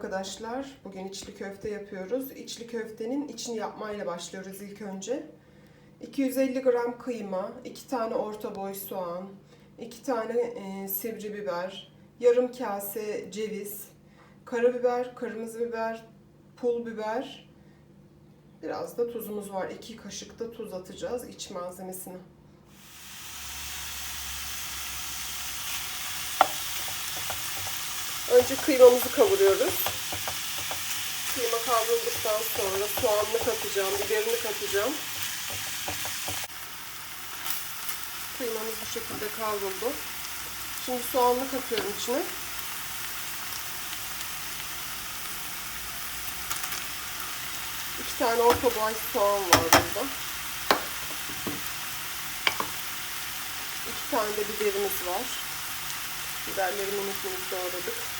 Arkadaşlar. Bugün içli köfte yapıyoruz. İçli köftenin içini yapmayla başlıyoruz ilk önce. 250 gram kıyma, 2 tane orta boy soğan, 2 tane e, sivri biber, yarım kase ceviz, karabiber, kırmızı biber, pul biber, biraz da tuzumuz var. 2 kaşık da tuz atacağız iç malzemesine. Önce kıymamızı kavuruyoruz. Kıyma kavruldıktan sonra soğanını katacağım, biberini katacağım. Kıymamız bu şekilde kavruldu. Şimdi soğanını katıyorum içine. İki tane orta boy soğan var burada. İki tane de biberimiz var. Biberleri minik minik doğradık.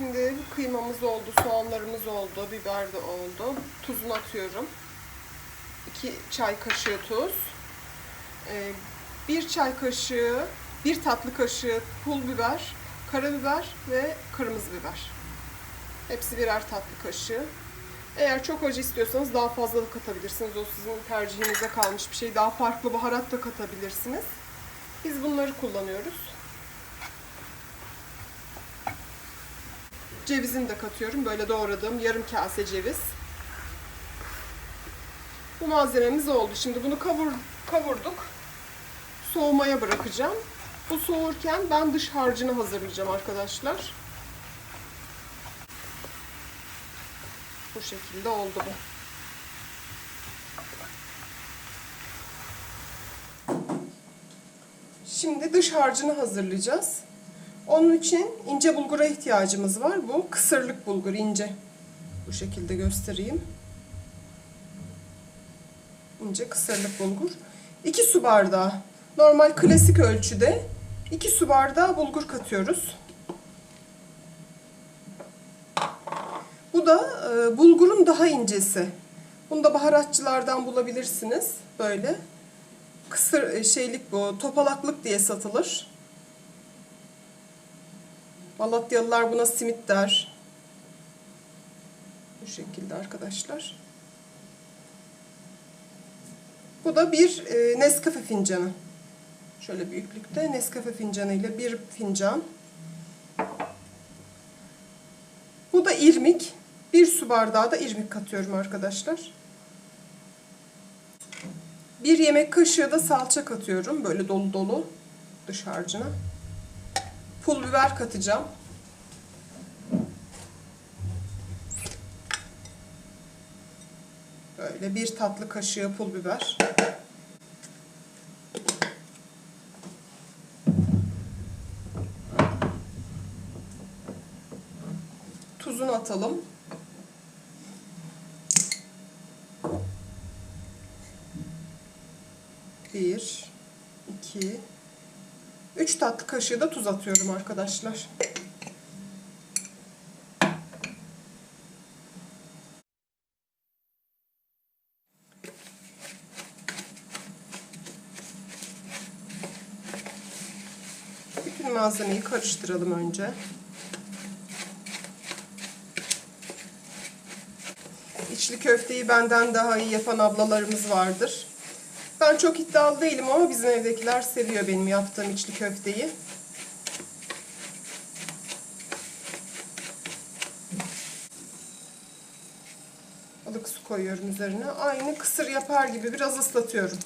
Şimdi kıymamız oldu, soğanlarımız oldu, biber de oldu. Tuzunu atıyorum. 2 çay kaşığı tuz. Ee, bir çay kaşığı, bir tatlı kaşığı pul biber, karabiber ve kırmızı biber. Hepsi birer tatlı kaşığı. Eğer çok acı istiyorsanız daha fazla da katabilirsiniz. O sizin tercihinize kalmış bir şey. Daha farklı baharat da katabilirsiniz. Biz bunları kullanıyoruz. Cevizini de katıyorum. Böyle doğradığım yarım kase ceviz. Bu malzememiz oldu. Şimdi bunu kavur, kavurduk. Soğumaya bırakacağım. Bu soğurken ben dış harcını hazırlayacağım arkadaşlar. Bu şekilde oldu bu. Şimdi dış harcını hazırlayacağız. Onun için ince bulgura ihtiyacımız var. Bu kısırlık bulgur ince. Bu şekilde göstereyim. İnce kısırlık bulgur. 2 su bardağı. Normal klasik ölçüde 2 su bardağı bulgur katıyoruz. Bu da e, bulgurun daha incesi. Bunu da baharatçılardan bulabilirsiniz. Böyle. Kısır e, şeylik bu. Topalaklık diye satılır. Malatyalılar buna simit der. Bu şekilde arkadaşlar. Bu da bir e, Nescafe fincanı. Şöyle büyüklükte Nescafe fincanı ile bir fincan. Bu da irmik. Bir su bardağı da irmik katıyorum arkadaşlar. Bir yemek kaşığı da salça katıyorum. Böyle dolu dolu dış harcına. Pul biber katacağım. Böyle bir tatlı kaşığı pul biber. Tuzunu atalım. Bir, iki, üç tatlı kaşığı da tuz atıyorum arkadaşlar. Bütün malzemeyi karıştıralım önce. İçli köfteyi benden daha iyi yapan ablalarımız vardır. Ben çok iddialı değilim ama bizim evdekiler seviyor benim yaptığım içli köfteyi. Balık su koyuyorum üzerine. Aynı kısır yapar gibi biraz ıslatıyorum.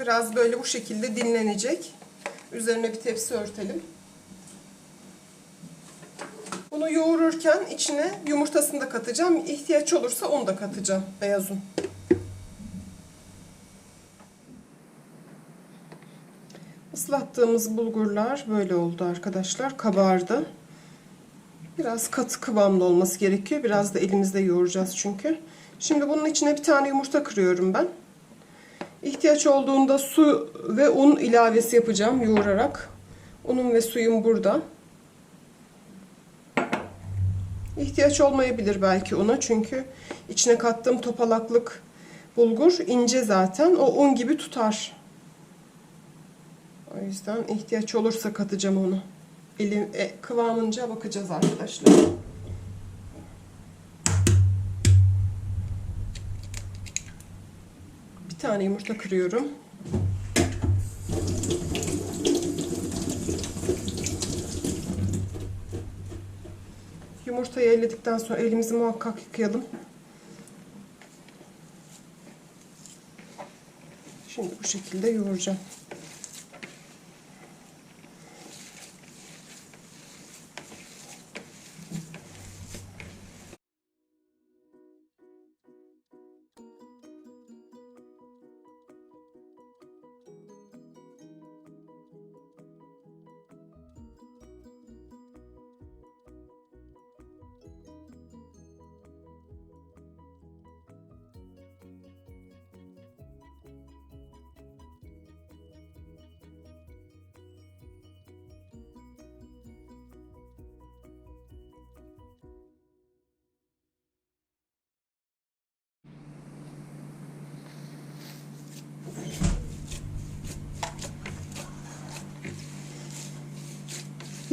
Biraz böyle bu şekilde dinlenecek. Üzerine bir tepsi örtelim. Bunu yoğururken içine yumurtasını da katacağım. İhtiyaç olursa onu da katacağım. Beyaz un. Islattığımız bulgurlar böyle oldu arkadaşlar. Kabardı. Biraz katı kıvamda olması gerekiyor. Biraz da elimizde yoğuracağız çünkü. Şimdi bunun içine bir tane yumurta kırıyorum ben. İhtiyaç olduğunda su ve un ilavesi yapacağım yoğurarak. Unum ve suyum burada. İhtiyaç olmayabilir belki una çünkü içine kattığım topalaklık bulgur ince zaten. O un gibi tutar. O yüzden ihtiyaç olursa katacağım onu. Elim, e, kıvamınca bakacağız arkadaşlar. Tane yumurta kırıyorum. Yumurtayı elledikten sonra elimizi muhakkak yıkayalım. Şimdi bu şekilde yoğuracağım.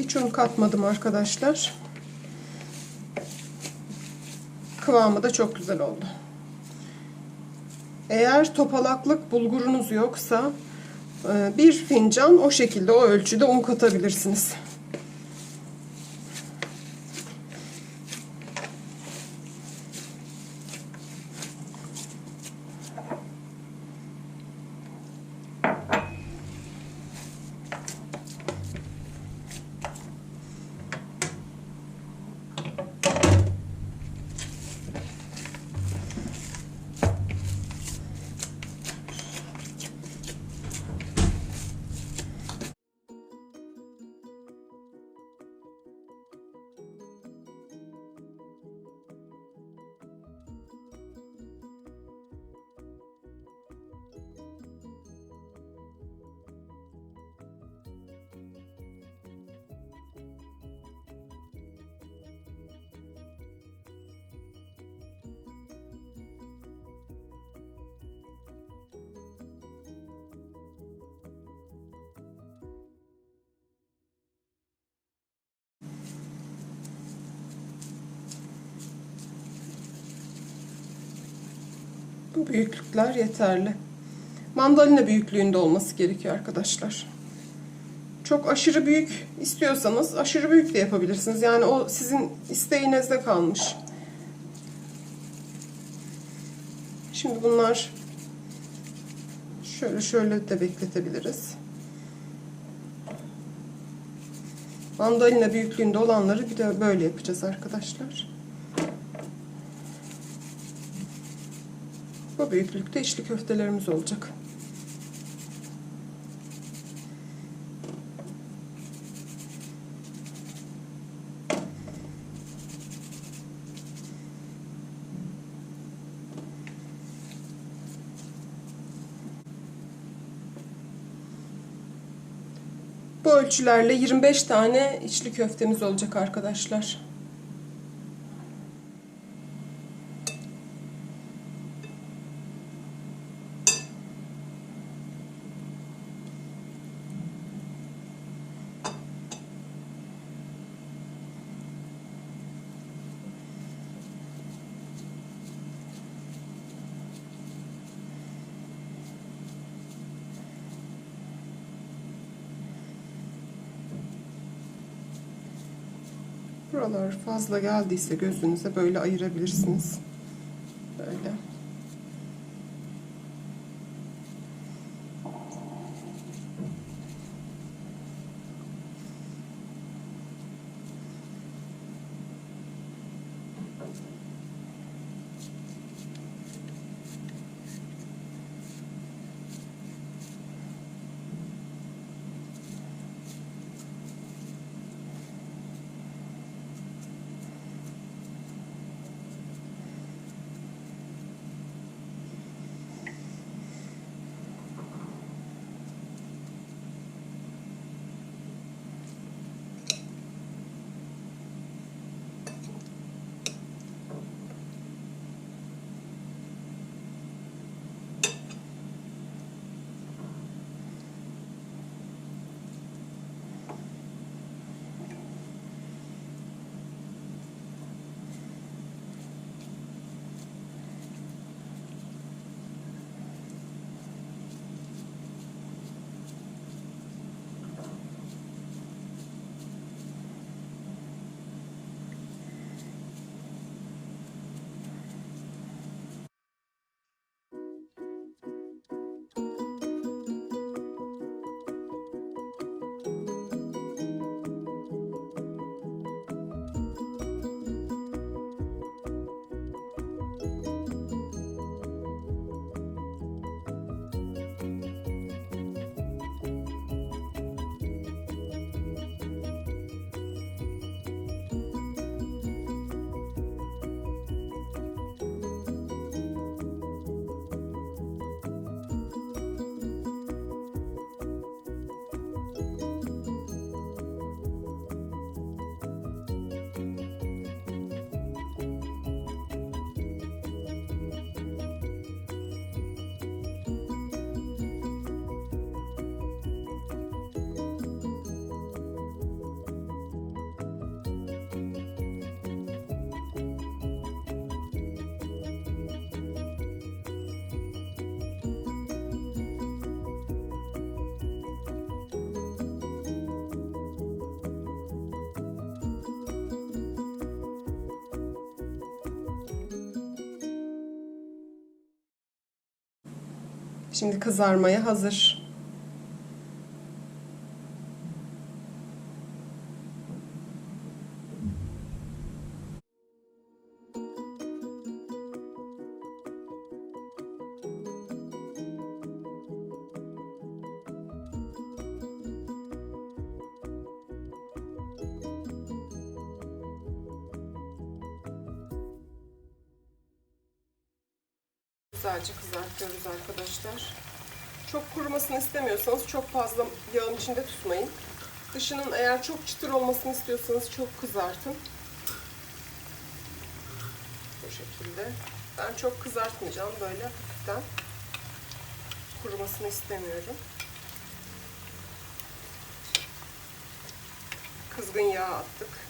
Hiç un katmadım arkadaşlar. Kıvamı da çok güzel oldu. Eğer topalaklık bulgurunuz yoksa e, bir fincan o şekilde o ölçüde un katabilirsiniz. Bu büyüklükler yeterli. Mandalina büyüklüğünde olması gerekiyor arkadaşlar. Çok aşırı büyük istiyorsanız aşırı büyük de yapabilirsiniz. Yani o sizin isteğinizde kalmış. Şimdi bunlar şöyle şöyle de bekletebiliriz. Mandalina büyüklüğünde olanları bir de böyle yapacağız arkadaşlar. Bu büyüklükte içli köftelerimiz olacak. Bu ölçülerle 25 tane içli köftemiz olacak arkadaşlar. Buralar fazla geldiyse gözünüze böyle ayırabilirsiniz. Şimdi kızarmaya hazır. Güzelce kızartıyoruz arkadaşlar. Çok kurumasını istemiyorsanız çok fazla yağın içinde tutmayın. Dışının eğer çok çıtır olmasını istiyorsanız çok kızartın. Bu şekilde. Ben çok kızartmayacağım. Böyle hafiften kurumasını istemiyorum. Kızgın yağ attık.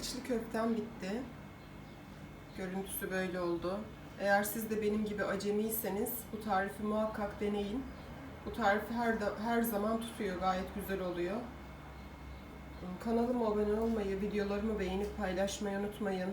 İçli köftem bitti. Görüntüsü böyle oldu. Eğer siz de benim gibi acemiyseniz bu tarifi muhakkak deneyin. Bu tarifi her her zaman tutuyor. Gayet güzel oluyor. Kanalıma abone olmayı, videolarımı beğenip paylaşmayı unutmayın.